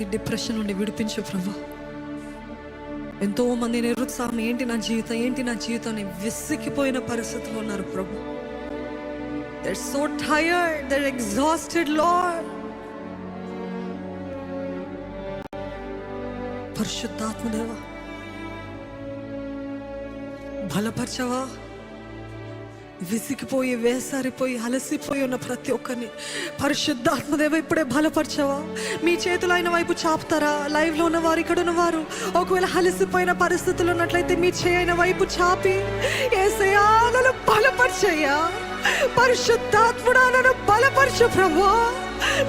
ప్రతి డిప్రెషన్ నుండి విడిపించు ప్రభా. ఎంతో మంది నిరుత్సాహం ఏంటి నా జీవితం ఏంటి నా జీవితం అని విసిగిపోయిన పరిస్థితులు ఉన్నారు ప్రభు. సో టైర్డ్ ఎగ్జాస్టెడ్ లార్డ్ పరిశుద్ధాత్మదేవా బలపరచవా? విసిగిపోయి వేసారిపోయి అలసిపోయి ఉన్న ప్రతి ఒక్కరిని. పరిశుద్ధాత్మదేవ ఇప్పుడే బలపరచవా. మీ చేతులు ఆయన వైపు చాపుతారా? లైవ్లో ఉన్నవారు ఇక్కడ ఉన్నవారు. ఒకవేళ అలసిపోయిన పరిస్థితులు ఉన్నట్లయితే మీ చేయన వైపు చాపి ఏసయాలను నన్ను పరిశుద్ధాత్ముడా నన్ను బలపరచు ప్రభా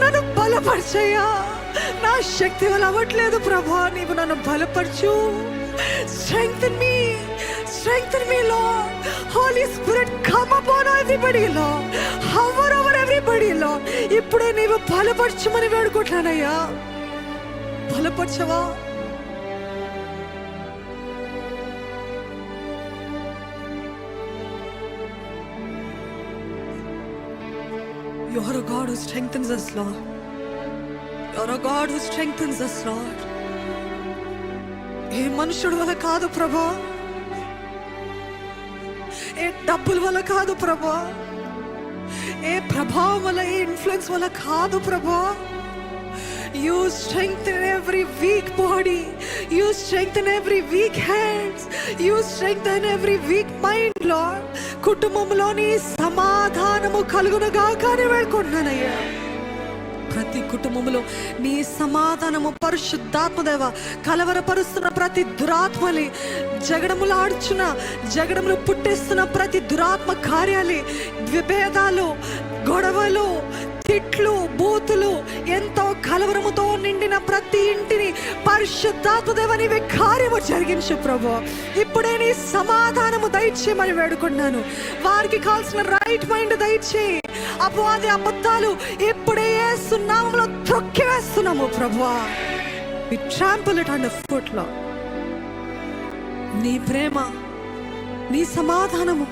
నన్ను బలపరిచయ్యా. నా శక్తి వల్ల అవ్వట్లేదు ప్రభా నీవు నన్ను బలపరచు. Strength me strength holy spirit come upon everybody lord hover over everybody lord ఇప్పుడే నీవు బలపరచమని వేడుకుంటున్నానయ్యా బలపరచవా You are a God who strengthens us, Lord. You are a God who strengthens us, Lord. ఏ మనుషుడు వల్ల కాదు ప్రభా ఏ డబ్బుల వల్ల కాదు ప్రభా. ఏ ప్రభావం వల్ల ఏ ఇన్ఫ్లుయెన్స్ వల్ల కాదు ప్రభా. You strengthen every weak body you strengthen every weak hands you strengthen every weak మైండ్లో కుటుంబంలోని సమాధానము కలుగునుగా కానీ వేడుకుంటున్నానయ్యా. ప్రతి కుటుంబంలో నీ సమాధానము పరిశుద్ధాత్మదేవ కలవరపరుస్తున్న ప్రతి దురాత్మలి జగడములు ఆడుచున్న జగడములు పుట్టిస్తున్న ప్రతి దురాత్మ కార్యాలి. విభేదాలు గొడవలు తిట్లు బూతులు ఎంతో కలవరముతో నిండిన ప్రతి ఇంటిని పరిశుద్ధాత్మదేవ నీవే కార్యము జరిగించు ప్రభు. ఇప్పుడే నీ సమాధానము దయచేయమని వేడుకున్నాను వారికి కావాల్సిన రైట్ మైండ్ దయచేయి. అపవాది అబద్ధాలు ఇప్పుడే సున్నామంలో త్రొక్కి వేస్తున్నాము ప్రభువా. వి ట్రాంపుల్ ఇట్ అండ్ ఫుట్లో నీ ప్రేమ నీ సమాధానము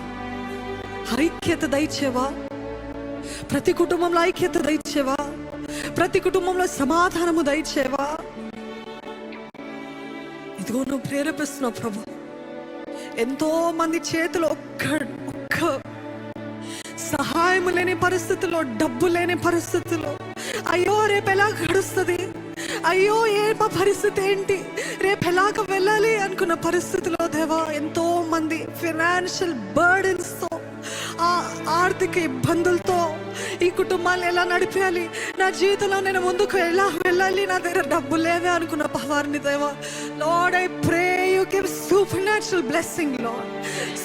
ఐక్యత దయచేవా? ప్రతి కుటుంబంలో ఐక్యత దయచేవా? ప్రతి కుటుంబంలో సమాధానము దయచేవా? ఇదిగో నువ్వు ప్రేరేపిస్తున్నావు ప్రభు. ఎంతో మంది చేతులు ఒక్క ఒక్క సహాయం లేని పరిస్థితుల్లో డబ్బు లేని పరిస్థితుల్లో. అయ్యో రేపు ఎలా గడుస్తుంది? అయ్యో ఏ పరిస్థితి ఏంటి? రేపు ఎలాగ వెళ్ళాలి అనుకున్న పరిస్థితిలో దేవా ఎంతో మంది ఫినాన్షియల్ బర్డెన్స్తో ఆ ఆర్థిక ఇబ్బందులతో ఈ కుటుంబాన్ని ఎలా నడిపేయాలి? నా జీవితంలో నేను ముందుకు ఎలా వెళ్ళాలి? నా దగ్గర డబ్బు లేదే అనుకున్న పవారిని దేవా lord I pray give supernatural blessing, Lord.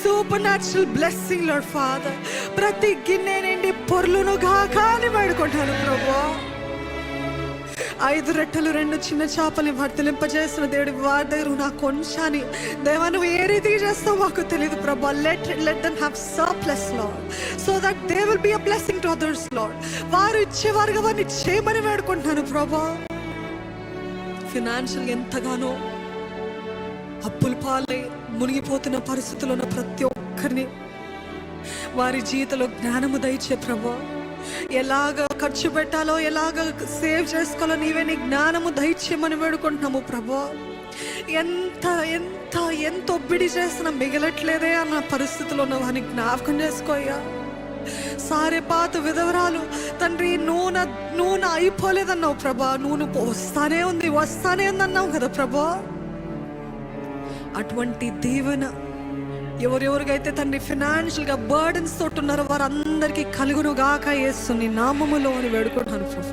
Supernatural blessing, Lord Father. Father ప్రతి గిన్నె నిండి పొర్లును కాని అని వేడుకుంటాను ప్రభు. ఐదు రెట్టలు రెండు చిన్న చేపలు వర్తలింపజేసిన దేవుడి వారి దగ్గర నా కొంచాని దేవా నువ్వు ఏ రీతిగా చేస్తావు మాకు తెలియదు ప్రభా. Let let them have surplus lord so that they will be a blessing to others lord వారు ఇచ్చేవారుగా వారిని చేయమని వేడుకుంటున్నాను ప్రభా. ఫినాన్షియల్ ఎంతగానో అప్పుల పాలై మునిగిపోతున్న పరిస్థితుల్లో ఉన్న ప్రతి ఒక్కరిని వారి జీవితంలో జ్ఞానము దయచే ప్రభా. ఎలాగ ఖర్చు పెట్టాలో ఎలాగ సేవ్ చేసుకోవాలో నీవే నీ జ్ఞానము దయచేయమని వేడుకుంటున్నాము ప్రభా. ఎంత ఎంత ఎంత ఒబ్బిడి చేసినా మిగలట్లేదే అన్న పరిస్థితిలో ఉన్న వారిని జ్ఞాపకం చేసుకోయ్యా సారే పాత విధవరాలు తండ్రి నూనె నూనె అయిపోలేదన్నావు ప్రభా. నూనె వస్తానే ఉంది వస్తానే ఉంది అన్నావు కదా ప్రభా. అటువంటి దీవెన ఎవరెవరికైతే తండ్రి ఫినాన్షియల్గా బర్డన్స్ తోటి ఉన్నారో వారందరికీ కలుగునుగాక వేస్తుంది నామములో అని వేడుకుంటాను ప్రభు.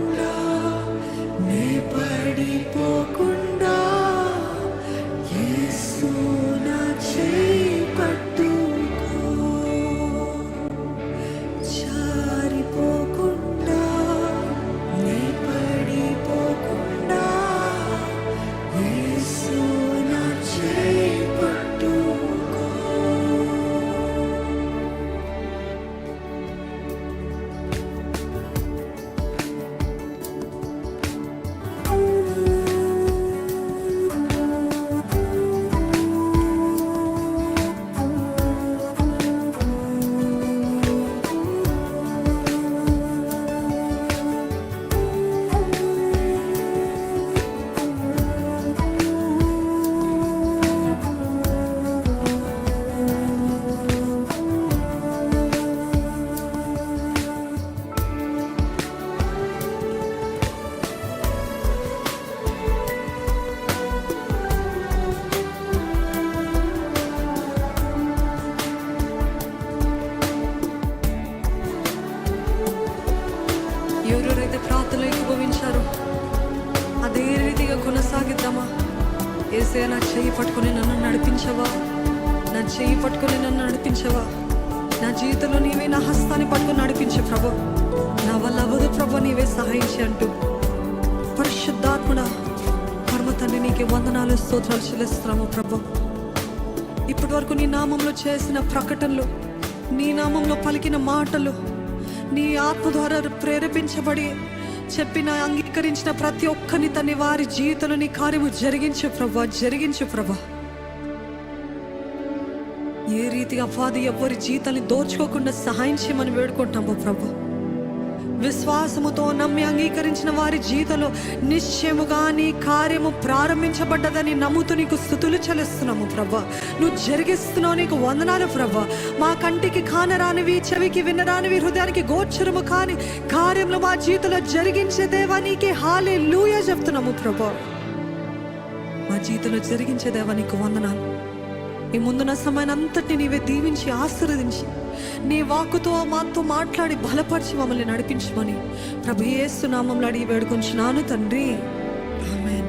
ఏసే నా చెయ్యి పట్టుకొని నన్ను నడిపించవా? నా చేయి పట్టుకొని నన్ను నడిపించవా? నా జీవితంలో నీవే నా హస్తాన్ని పట్టుకొని నడిపించు ప్రభు. నా వల్ల అవ్వదు ప్రభు నీవే సహాయించి అంటూ. పరిశుద్ధాత్మడ పరమ తండ్రి నీకే వందనాలు స్తోత్రాలు చెల్లిస్తున్నాము ప్రభు. ఇప్పటి వరకు నీ నామంలో చేసిన ప్రకటనలు నీ నామంలో పలికిన మాటలు నీ ఆత్మ ద్వారా ప్రేరేపించబడి చెప్పిన అంగీకరించిన ప్రతి ఒక్కరిని తన వారి జీవితంలో నీ కార్యము జరిగించు ప్రభా జరిగించు ప్రభా. ఏ రీతిగా అపాధి ఎవరి జీతాన్ని దోచుకోకుండా సహాయం చేయమని వేడుకుంటాము ప్రభా. విశ్వాసముతో నమ్మి అంగీకరించిన వారి జీవితంలో నిశ్చయముగా నీ కార్యము ప్రారంభించబడ్డదని నమ్ముతూ నీకు స్థుతులు చెల్లిస్తున్నాము ప్రభా. నువ్వు జరిగిస్తున్నావు నీకు వందనాలు ప్రభా. మా కంటికి కానరానివి చెవికి వినరానివి హృదయానికి గోచరము కాని కార్యంలో మా జీవితంలో జరిగించే దేవా నీకే హాలే లూయ చెప్తున్నాము ప్రభా. మా జీవితంలో జరిగించే దేవా నీకు వందనాలు. ఈ ముందున్న సమయాన్ని అంతటిని నీవే దీవించి ఆశీర్వదించి నీ వాక్కుతో మాతో మాట్లాడి బలపరిచి మమ్మల్ని నడిపించమని. ప్రభు ఏస్తున్నామంలో అడిగి వేడుకొంచున్నాను తండ్రి. ఆమె